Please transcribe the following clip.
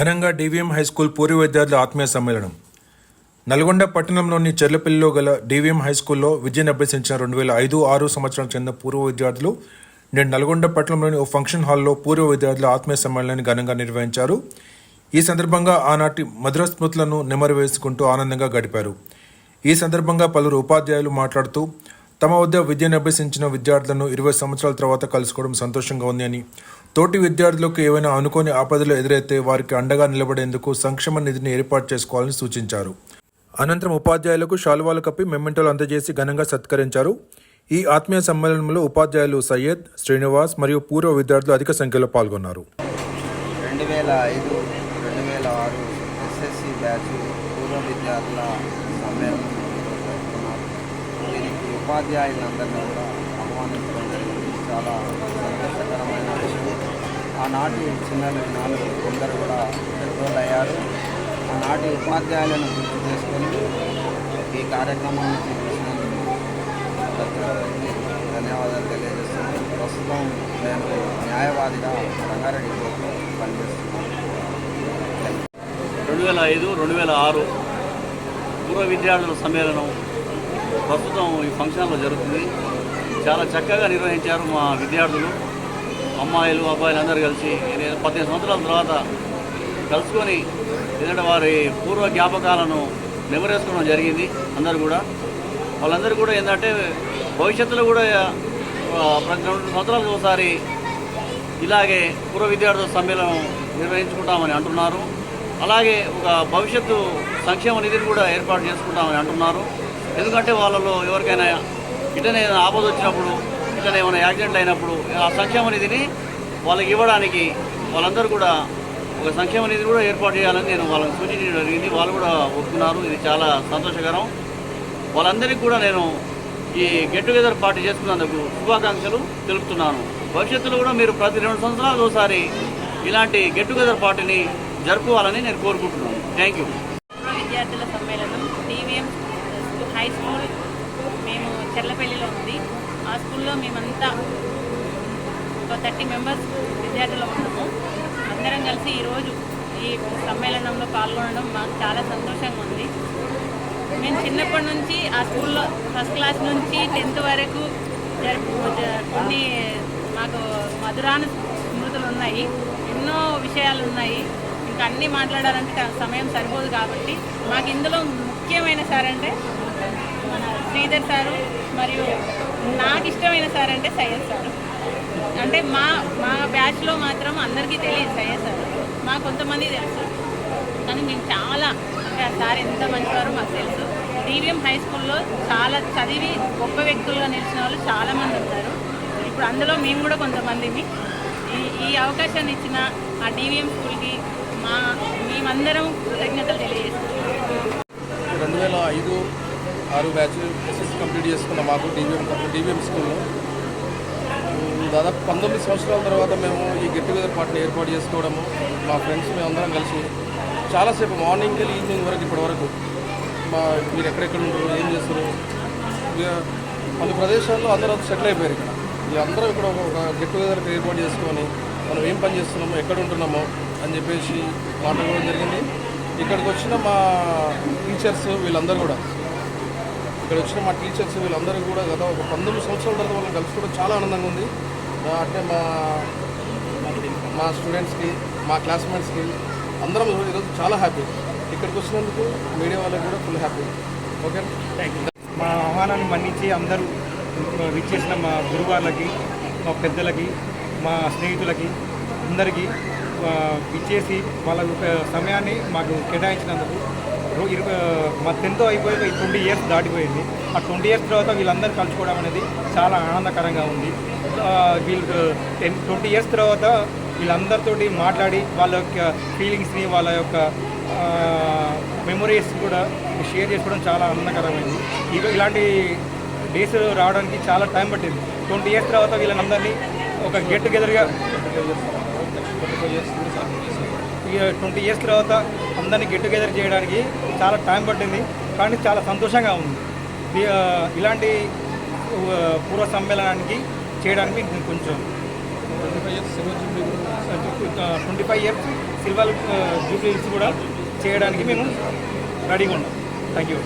ఘనంగా DVM high school పూర్వ విద్యార్థుల ఆత్మీయ సమ్మేళనం. నల్గొండ పట్టణంలోని చెర్లపల్లిలో గల డివిఎం హైస్కూల్లో విద్యను అభ్యసించిన రెండు వేల ఐదు ఆరు సంవత్సరాలకు చెందిన పూర్వ విద్యార్థులు నేడు నల్గొండ పట్టణంలోని ఓ ఫంక్షన్ హాల్లో పూర్వ విద్యార్థుల ఆత్మీయ సమ్మేళనాన్ని ఘనంగా నిర్వహించారు. ఈ సందర్భంగా ఆనాటి మధుర స్మృతులను నెమరు వేసుకుంటూ ఆనందంగా గడిపారు. ఈ సందర్భంగా పలువురు ఉపాధ్యాయులు మాట్లాడుతూ తమ వద్ద విద్యను అభ్యసించిన విద్యార్థులను ఇరవై సంవత్సరాల తర్వాత కలుసుకోవడం సంతోషంగా ఉంది అని. తోటి విద్యార్థులకు ఏవైనా అనుకోని ఆపదలు ఎదురైతే వారికి అండగా నిలబడేందుకు సంక్షేమ నిధిని ఏర్పాటు చేసుకోవాలని సూచించారు. అనంతరం ఉపాధ్యాయులకు శాలువాలు కప్పి మెమెంటోలు అందజేసి ఘనంగా సత్కరించారు. ఈ ఆత్మీయ సమ్మేళనంలో ఉపాధ్యాయులు సయ్యద్ శ్రీనివాస్ మరియు పూర్వ విద్యార్థులు అధిక సంఖ్యలో పాల్గొన్నారు. రెండు వేల ఐదు రెండు వేల ఆరు ఎస్ఎస్సి బ్యాచ్ పూర్వ విద్యార్థుల సమ్మేళనం. ఉపాధ్యాయులందరినీ కూడా ఆహ్వానించడం జరిగింది. చాలా సంతోషకరమైన విషయం. ఆనాటి చిన్న నాలుగు కొందరు కూడా పెద్దోళ్ళు అయ్యారు ఆనాటి ఉపాధ్యాయులను గుర్తు చేసుకొని ఈ కార్యక్రమానికి పిలిచినందుకు ప్రతి ధన్యవాదాలు తెలియజేస్తున్నాను. ప్రస్తుతం నేను న్యాయవాదిగా రంగారెడ్డి కోర్టులో పనిచేస్తున్నాను. రెండు వేల ఐదు రెండు వేల ఆరు పూర్వ విద్యార్థుల సమ్మేళనం ప్రస్తుతం ఈ ఫంక్షన్లో జరుగుతుంది. చాలా చక్కగా నిర్వహించారు మా విద్యార్థులు అమ్మాయిలు అబ్బాయిలు అందరూ కలిసి. నేను పద్దెనిమిది సంవత్సరాల తర్వాత కలుసుకొని ఎందుకంటే వారి పూర్వ జ్ఞాపకాలను నెమరేసుకోవడం జరిగింది అందరూ కూడా. వాళ్ళందరూ కూడా ఏంటంటే భవిష్యత్తులో కూడా ప్రతి రెండు సంవత్సరాలకు ఒకసారి ఇలాగే పూర్వ విద్యార్థుల సమ్మేళనం నిర్వహించుకుంటామని అంటున్నారు. అలాగే ఒక భవిష్యత్తు సంక్షేమ నిధిని కూడా ఏర్పాటు చేసుకుంటామని అంటున్నారు. ఎందుకంటే వాళ్ళలో ఎవరికైనా ఇటనే ఆపద వచ్చినప్పుడు ఇట్లనే ఏమైనా యాక్సిడెంట్ అయినప్పుడు ఆ సంక్షేమ నిధిని వాళ్ళకి ఇవ్వడానికి వాళ్ళందరూ కూడా ఒక సంక్షేమ నిధి కూడా ఏర్పాటు చేయాలని నేను వాళ్ళని సూచించడం జరిగింది. వాళ్ళు కూడా ఒప్పుకున్నారు. ఇది చాలా సంతోషకరం. వాళ్ళందరికీ కూడా నేను ఈ గెట్ టుగెదర్ పార్టీ చేసుకున్నందుకు శుభాకాంక్షలు తెలుపుతున్నాను. భవిష్యత్తులో కూడా మీరు ప్రతి రెండు సంవత్సరాలు ఒకసారి ఇలాంటి గెట్ టుగెదర్ పార్టీని జరుపుకోవాలని నేను కోరుకుంటున్నాను. థ్యాంక్ యూ పూర్వ విద్యార్థుల సమ్మేళనం టీవీఎం హై స్కూల్ మేము చెర్లపల్లిలో ఉంది. ఆ స్కూల్లో మేమంతా ఒక థర్టీ మెంబర్స్ విద్యార్థులు ఉన్నాము. అందరం కలిసి ఈరోజు ఈ సమ్మేళనంలో పాల్గొనడం మాకు చాలా సంతోషంగా ఉంది. మేము చిన్నప్పటి నుంచి ఆ స్కూల్లో ఫస్ట్ క్లాస్ నుంచి టెన్త్ వరకు జరుపు కొన్ని మాకు మధురాను స్మృతులు ఉన్నాయి. ఎన్నో విషయాలు ఉన్నాయి. ఇంకా అన్నీ మాట్లాడాలంటే సమయం సరిపోదు కాబట్టి మాకు ఇందులో ముఖ్యమైన సార్ అంటే మన శ్రీధర్ సారు మరియు నాకు ఇష్టమైన సార్ అంటే సయ్యద్ సారు. అంటే మా మా బ్యాచ్లో మాత్రం అందరికీ తెలియదు సయ్యద్ సార్. మా కొంతమంది తెలుసు. కానీ మేము చాలా అంటే ఆ సార్ ఎంత మంచివారో మాకు తెలుసు. డివిఎం హై స్కూల్లో చాలా చదివి గొప్ప వ్యక్తులుగా నిలిచిన వాళ్ళు చాలామంది ఉంటారు. ఇప్పుడు అందులో మేము కూడా కొంతమందిని. ఈ ఈ అవకాశాన్ని ఇచ్చిన ఆ డివిఎం స్కూల్కి మా మేమందరం కృతజ్ఞతలు తెలియజేస్తున్నాం. రెండు వేల ఐదు ఆరు బ్యాచ్ ఎస్ఎస్ కంప్లీట్ చేసుకున్న మాకు డివిఎం డివిఎం స్కూల్లో దాదాపు పంతొమ్మిది సంవత్సరాల తర్వాత మేము ఈ గెట్ టుగెదర్ పార్టీని ఏర్పాటు చేసుకోవడము మా ఫ్రెండ్స్ మేమందరం అందరం కలిసి చాలాసేపు మార్నింగ్ వెళ్ళి ఈవినింగ్ వరకు ఇప్పటి వరకు మా మీరు ఎక్కడెక్కడ ఉంటారు ఏం చేస్తారు ఇక పలు ప్రదేశాల్లో అందరూ సెటిల్ అయిపోయారు ఇక్కడ. ఇక అందరూ ఇక్కడ ఒక- గెట్ టుగెదర్ ఏర్పాటు చేసుకొని మనం ఏం పని చేస్తున్నాము ఎక్కడ ఉంటున్నామో అని చెప్పేసి మాట్లాడడం జరిగింది. ఇక్కడికి వచ్చిన మా టీచర్స్ వీళ్ళందరూ కూడా ఇక్కడ వచ్చిన మా టీచర్స్ వీళ్ళందరూ కూడా గత ఒక పంతొమ్మిది సంవత్సరాల తర్వాత వాళ్ళని కలుసుకోవడం చాలా ఆనందంగా ఉంది. అంటే మా మా స్టూడెంట్స్కి మా క్లాస్మేట్స్కి అందరం ఈరోజు చాలా హ్యాపీ ఇక్కడికి వచ్చినందుకు మీడియా వాళ్ళకి కూడా ఫుల్ హ్యాపీ ఓకే మా ఆహ్వానాన్ని మన్నించి అందరూ విచ్చేసిన మా గురువార్లకి మా పెద్దలకి మా స్నేహితులకి అందరికీ ఆ, ఇచ్చేసి వాళ్ళ సమయాన్ని మాకు కేటాయించినందుకు ఉన్నారు ఇరవై మా టెన్త్ అయిపోయి ట్వంటీ ఇయర్స్ దాటిపోయింది. ఆ ట్వంటీ ఇయర్స్ తర్వాత వీళ్ళందరూ కలుసుకోవడం అనేది చాలా ఆనందకరంగా ఉంది. వీళ్ళు టెన్ ట్వంటీ ఇయర్స్ తర్వాత వీళ్ళందరితోటి మాట్లాడి వాళ్ళ యొక్క ఫీలింగ్స్ని వాళ్ళ యొక్క మెమొరీస్ కూడా షేర్ చేసుకోవడం చాలా ఆనందకరమైంది. ఇక ఇలాంటి డేస్ రావడానికి చాలా టైం పట్టింది. ట్వంటీ ఇయర్స్ తర్వాత వీళ్ళందరినీ ఒక గెట్ టుగెదర్గా ట్వంటీ ఇయర్స్ తర్వాత అందరినీ గెట్ టుగెదర్ చేయడానికి చాలా టైం పట్టింది. కానీ చాలా సంతోషంగా ఉంది. ఇలాంటి పూర్వ సమ్మేళనానికి చేయడానికి నేను కొంచెం twenty five years silver jubilees కూడా చేయడానికి మేము రెడీగా ఉన్నాం. Thank you